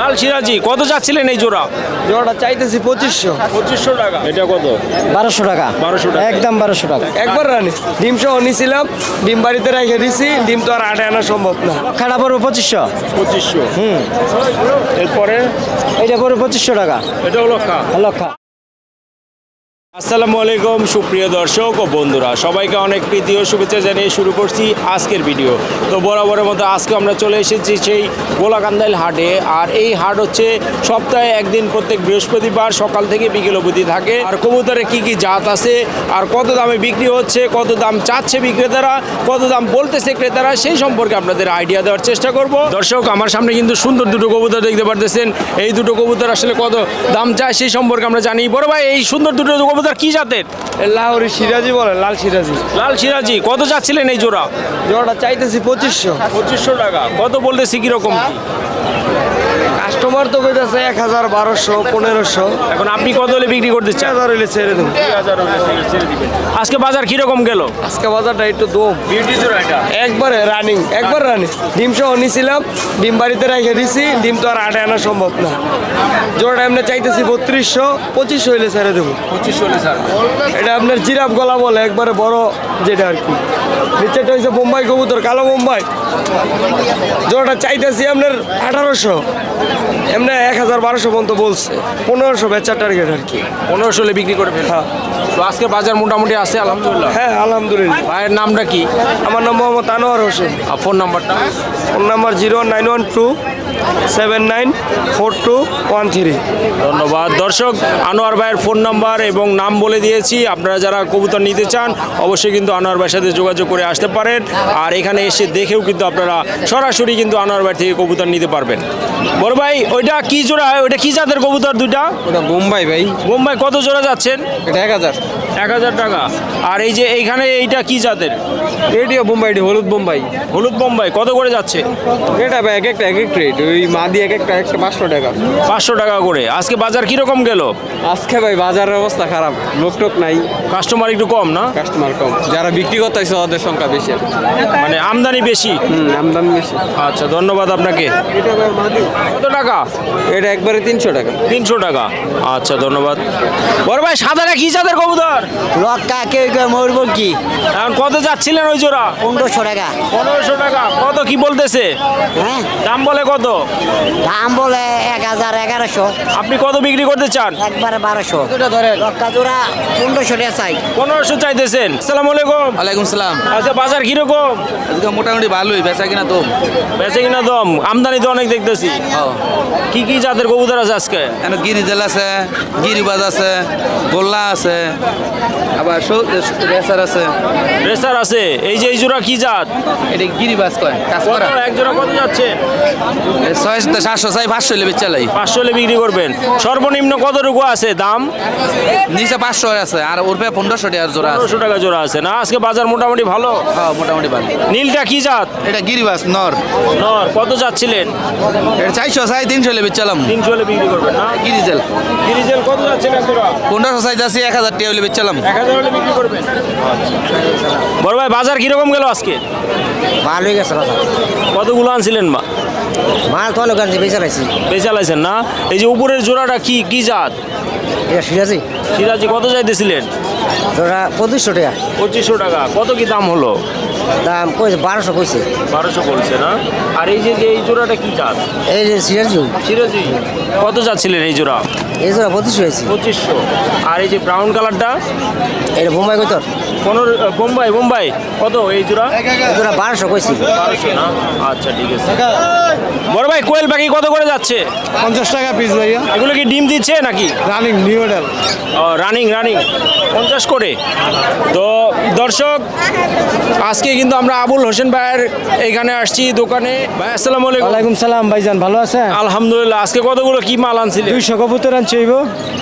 লাল সিরাজি কত চাচ্ছিলেন এই জোড়া? জোড়াটা চাইতেছি পঁচিশশো। পঁচিশশো টাকা। এটা কত? বারোশো টাকা। বারোশো টাকা। একদম বারোশো টাকা। একবার রানি। ডিম সহ নিছিলাম ডিম বাড়িতে রেখে দিছি ডিম তো আর আটে আনা সম্ভব না। খাড়া পড়বে পঁচিশশো? পঁচিশশো। হুম। এরপরে? এটা পড়বে পঁচিশশো টাকা। এটা লক্ষা লক্ষা আসসালামু আলাইকুম, সুপ্রিয় দর্শক ও বন্ধুরা, সবাইকে অনেক প্রীতি ও শুভেচ্ছা জানিয়ে শুরু করছি আজকের ভিডিও। তো বরাবরের মতো আজকে আমরা চলে এসেছি সেই গোলাকান্দাইল হাটে, আর এই হাট হচ্ছে সপ্তাহে একদিন প্রত্যেক বৃহস্পতিবার সকাল থেকে বিকেল অবধি থাকে। আর কবুতরে কি কি জাত আছে, আর কত দামে বিক্রি হচ্ছে, কত দাম চাচ্ছে বিক্রেতারা, কত দাম বলতেছে ক্রেতারা, সেই সম্পর্কে আপনাদের আইডিয়া দেওয়ার চেষ্টা করব। দর্শক, আমার সামনে কিন্তু সুন্দর দুটো কবুতর দেখতে পারতেছেন। এই দুটো কবুতর আসলে কত দাম চায়, সেই সম্পর্কে আমরা জানি। বড় ভাই, এই সুন্দর দুটো কবুতর কি জাতের? লাহোরি সিরাজি বলে লাল সিরাজি। লাল সিরাজি। কত চাচ্ছিলেন এই জোড়া? জোড়াটা চাইতেছি পঁচিশশো। পঁচিশশো টাকা। কত বলতেছি কীরকম? কাস্টমার তো কইতাছে এক হাজার বারোশো পনেরোশো। এখন আপনি কত হলে বিক্রি করতে চান? হাজার হইলে ছেড়ে দেবো আজকে বাজার কীরকম গেল? আজকে বাজারটা একটু দম। একবারে রানিং একবার রানিং ডিম সহ নিছিলাম ডিম বাড়িতে রেখে দিছি ডিম তো আর আটে আনা সম্ভব না। জোড়াটা এমনি চাইতেছি বত্রিশশো পঁচিশশো হইলে ছেড়ে দেবো। পঁচিশশো স্যার এটা আপনার জিরাফ গলা বলে একবারে বড় যেটা আর কি। নিচেটা হয়েছে বোম্বাই কবুতর কালো বোম্বাই। জোড়াটা চাইতেছি আপনার আঠারোশো। এমনি এক হাজার বারোশো পর্যন্ত বলছে। পনেরোশো বেচার টার্গেট আর কি। পনেরোশো হলে বিক্রি করবেন? হ্যাঁ। তো আজকে বাজার মোটামুটি আছে আলহামদুলিল্লাহ? হ্যাঁ আলহামদুলিল্লাহ। ভাইয়ের নামটা কি? আমার নাম মোহাম্মদ আনোয়ার হোসেন। আর ফোন নাম্বারটা? Phone number zero nine one two seven nine four two one three. ধন্যবাদ। দর্শক আনোয়ার ভাইয়ের ফোন নাম্বার এবং নাম বলে দিয়েছি। আপনারা যারা কবুতর নিতে চান অবশ্যই কিন্তু আনোয়ার ভাইয়ের সাথে যোগাযোগ করে আসতে পারেন। আর এখানে এসে দেখেও কিন্তু আপনারা সরাসরি কিন্তু আনোয়ার ভাই থেকে কবুতর নিতে পারবেন। বড় ভাই ওইটা কি জোড়া? ওইটা কি জাতের কবুতর দুইটা? ওটা বোম্বাই ভাই। মুম্বাই কত জোড়া যাচ্ছেন? এটা এক হাজার। এক হাজার টাকা। আর এই যে এইখানে এইটা কি জাতের? এটিও বোম্বাই এটি হলুদ বোম্বাই। হলুদ বোম্বাই কত করে যাচ্ছে? এটা ভাই এক একটা এক এক রেট ওই মা দিয়ে এক একটা একটা পাঁচশো টাকা। পাঁচশো টাকা করে। আজকে বাজার কীরকম গেল? আজকে ভাই বাজারের অবস্থা খারাপ। লোক টোক নাই। কাস্টমার একটু কম না? কাস্টমার কম। যারা বিক্রি করতে হয়েছে তাদের সংখ্যা বেশি। মানে আমদানি বেশি? হুম আমদানি বেশি। আচ্ছা ধন্যবাদ আপনাকে। এটা ভাই মাদি। কত টাকা? এটা একবারে তিনশো টাকা। তিনশো টাকা। আচ্ছা ধন্যবাদ। বড় ভাই সাদাটা কি জাতের কবুতর? লক্কা কেউ কেউ মরবো কি? এখন কত যাচ্ছিলেন ওই জোড়া? পনেরোশো টাকা। পনেরোশো টাকা। কত কি বলতেছে? হ্যাঁ? দাম বলে কত? দাম বলে এক হাজার এগারোশো। আপনি কত বিক্রি করতে চান? একবারে বারোশো। লক্কা জোড়া পনেরোশো টাকা চাই। পনেরোশো চাইতেছেন। সালাম আলাইকুম। ওয়ালাইকুম সালাম। আচ্ছা বাজার কীরকম? আজকে মোটামুটি ভালোই বেচা কিনা তো বেচা কিনা দম। আমদানি তো অনেক দেখতেছি। কি কি জাতের কবুতর আছে আজকে? এখানে গিরিজেল আছে গিরিবাজ আছে গোল্লা আছে আবার রেসার আছে। রেসার আছে। এই যে এই জোড়া কি জাত? এটা গিরিবাজ কয় এক জোড়া কত যাচ্ছে? ছয় সাতশো চাই পাঁচশো হলে বেচালাই পাঁচশো হলে বিক্রি করবেন। সর্বনিম্ন কতটুকু আছে? দাম? নিচে পাঁচশো আছে আর ওর পনেরোশো টাকার জোড়া পনেরোশো টাকা জোড়া আছে না? আজকে বাজার মোটামুটি ভালো? হ্যাঁ মোটামুটি ভালো। নীলটা কি জাত? এটা গিরিবাজ নর। নর। কত যাচ্ছিলেন? এটা চারশো চাই তিনশো হলে বেচালাম তিনশো হলে বিক্রি করবেন না? গিরিজেল গিরিজেল কত পনেরোশো চাই যাচ্ছি এক হাজার টাকা হলে করবেন। বড় ভাই বাজার কীরকম গেল আজকে? ভালো হয়ে গেছে কতগুলো আনছিলেন মা মাল তো অনেক আনছি বেচালাইছি বেচালাইছেন না? এই যে উপরের জোড়াটা কি কি জাত? এটা সিরাজি। সিরাজি কত চাইতেছিলেন? জোড়া পঁচিশশো টাকা। পঁচিশশো টাকা। কত কি দাম হলো? দাম কইছে বারোশো কইছে। বারোশো বলছে না? আর এই যে এই জোড়াটা কি জাত? এই যে সিরাজি। সিরাজি। কত যাচ্ছিলেন এই জোড়া? এই জোড়া পঁচিশশো হয়েছে। পঁচিশশো। আর এই যে ব্রাউন কালারটা এটা বোম্বাই কত পনেরো বোম্বাই বোম্বাই। কত এই জোড়া? এই জোড়া বারোশো কইছি। বারোশো না? আচ্ছা ঠিক আছে। বড় ভাই কোয়েল পাখি কত করে যাচ্ছে? পঞ্চাশ টাকা পিস ভাইয়া। এগুলো কি ডিম দিচ্ছে নাকি? Running new model running running পঞ্চাশ করে। তো দর্শক আজকে কিন্তু আমরা আবুল হোসেন ভাইয়ের এখানে আসছি দোকানে। ভাই আসসালামু আলাইকুম। ওয়ালাইকুম সালাম ভাইজান ভালো আছেন? আলহামদুলিল্লাহ আজকে কতগুলো কি মাল আনছিলেন? দুইশো কবুতর আনছি হইব।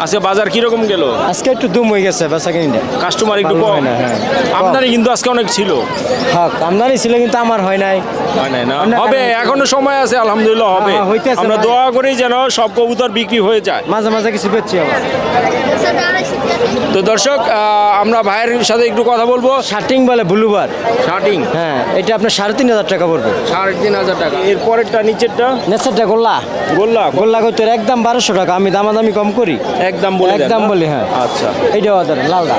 আজকে বাজার কীরকম গেল? আজকে একটু দুম হয়ে গেছে বেচা কিনিটা কাস্টমার একটু কম। না, হ্যাঁ। আমদানি কিন্তু আজকে অনেক ছিল। হ্যাঁ আমদানি ছিল কিন্তু আমার হয় নাই। হয় নাই না? হবে এখনও সময় আছে আলহামদুলিল্লাহ হবে। হ্যাঁ, আমরা দোয়া করি যেন সব কবুতর বিক্রি হয়ে যায়। মাঝে মাঝে কিছু বেচছি আবার। তো দর্শক আমরা ভাইয়ের সাথে একটু কথা বলব। শার্টিং বলে ব্লুবার। শার্টিং। হ্যাঁ এটা আপনার সাড়ে তিন হাজার টাকা পড়বে। সাড়ে তিন হাজার টাকা। এর পরেরটা নিচেরটা? নেচারটা গোল্লা। গোল্লা? গোল্লা করতে একদম বারোশো টাকা আমি দামাদামি কম করি। একদম বলে একদম? বলি হ্যাঁ। আচ্ছা। এইটাও ধরেন লালদা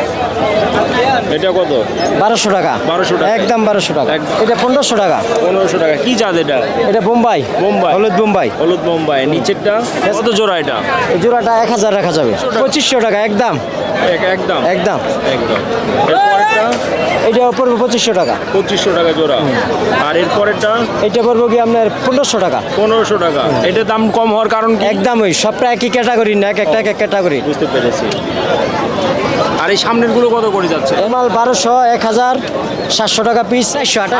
এটা কত? বারোশো টাকা। বারোশো টাকা। একদম বারোশো টাকা। এটা পনেরোশো টাকা। পনেরোশো টাকা। কি জাত এটা? এটা বোম্বাই। বোম্বাই। হলুদ বোম্বাই। হলুদ বোম্বাই। নিচেরটা? কত জোড়া এটা? জোড়াটা এক হাজার রাখা যাবে। পঁচিশশো টাকা একদম। এক- একদম। একদম। একদম। এর এটা পড়বে পঁচিশশো টাকা। পঁচিশশো টাকা জোড়া। আর এর পরেরটা এইটা পড়বে কি আপনার পনেরোশো টাকা। পনেরোশো টাকা। এটা দাম কম হওয়ার কারণ কি? একদম ওই সবটা একই ক্যাটাগরি না এক একটা এক এক ক্যাটাগরি বুঝতে পেরেছি। আর এই সামনেরগুলো কত করে যাচ্ছে? এমাল বারোশো এক হাজার সাতশো টাকা পিস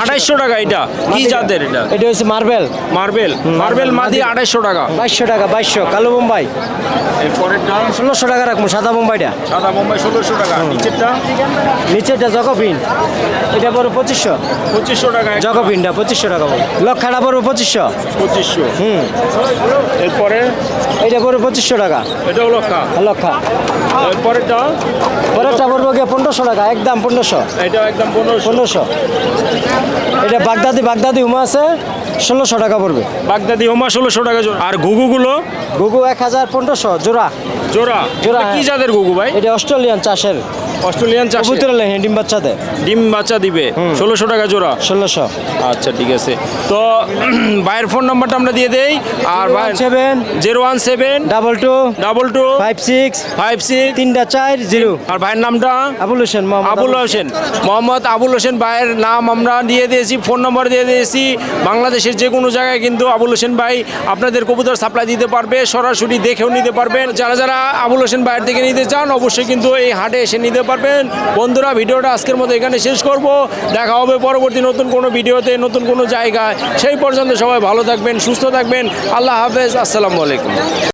আঠাইশশো টাকা এটা? কি জাতের এটা? এটা হচ্ছে মার্বেল। মার্বেল। মার্বেল মাদি আঠাইশশো টাকা। বাইশশো টাকা বাইশশো। কালো বোম্বাই। ষোলোশো টাকা রাখব সাদা বোম্বাইটা। সাদা বোম্বাই ষোলোশো টাকা। নিচেরটা? নিচেরটা জকপিন এটা পড়বে পঁচিশশো। পঁচিশশো টাকা একটা। জকপিনটা পঁচিশশো টাকা লক্ষাটা পড়বে পঁচিশশো। পঁচিশশো। হুম। এরপরে? এটা পড়বে পঁচিশশো টাকা। এটাও লক্ষা। লক্ষা। এরপরেরটা? পরেরটা পড়বে গিয়ে পনেরোশো টাকা একদম পনেরোশো। এটা একদম পনেরোশো। এটা বাগদাদি বাগদাদি উমা আছে ষোলোশো টাকা পড়বে। বাগদাদি উমা ষোলোশো টাকা জোড়া। আর ঘুঘুগুলো? গুগু এক হাজার পনেরোশো জোড়া। জোড়া। জোড়া, কি হ্যাঁ। জাতের ঘুঘু ভাই? এটা অস্ট্রেলিয়ান চাষের। অস্ট্রেলিয়ান চাষ? কবুতর লেহে ডিম দেয় ডিম বাচ্চা দিবে। ষোলোশো টাকা জোড়া। ষোলোশো। আচ্ছা ঠিক আছে। তো ভাইয়ের ফোন নাম্বারটা আমরা দিয়ে দেই। আর ভাই seven. Zero one seven. Double two. Double two. Five six. Five six. তিনটা চার জিরো। আর ভাইয়ের নামটা? আবুল হোসেন মোহাম্মদ আবুল হোসেন। মোহাম্মদ আবুল হোসেন ভাইয়ের নাম আমরা দিয়ে দিয়েছি ফোন নম্বর দিয়ে দিয়েছি। বাংলাদেশের যে কোনো জায়গায় কিন্তু আবুল হোসেন ভাই আপনাদের কবুতর সাপ্লাই দিতে পারবে সরাসরি দেখেও নিতে পারবেন। যারা যারা আবুল হোসেন ভাইয়ের থেকে নিতে চান অবশ্যই কিন্তু এই হাটে এসে নিতে পারবেন। বন্ধুরা, ভিডিওটা আজকের মতো এখানে শেষ করব। দেখা হবে পরবর্তী নতুন কোনো ভিডিওতে, নতুন কোনো জায়গায়। সেই পর্যন্ত সবাই ভালো থাকবেন, সুস্থ থাকবেন। আল্লাহ হাফেজ, আসসালামু আলাইকুম।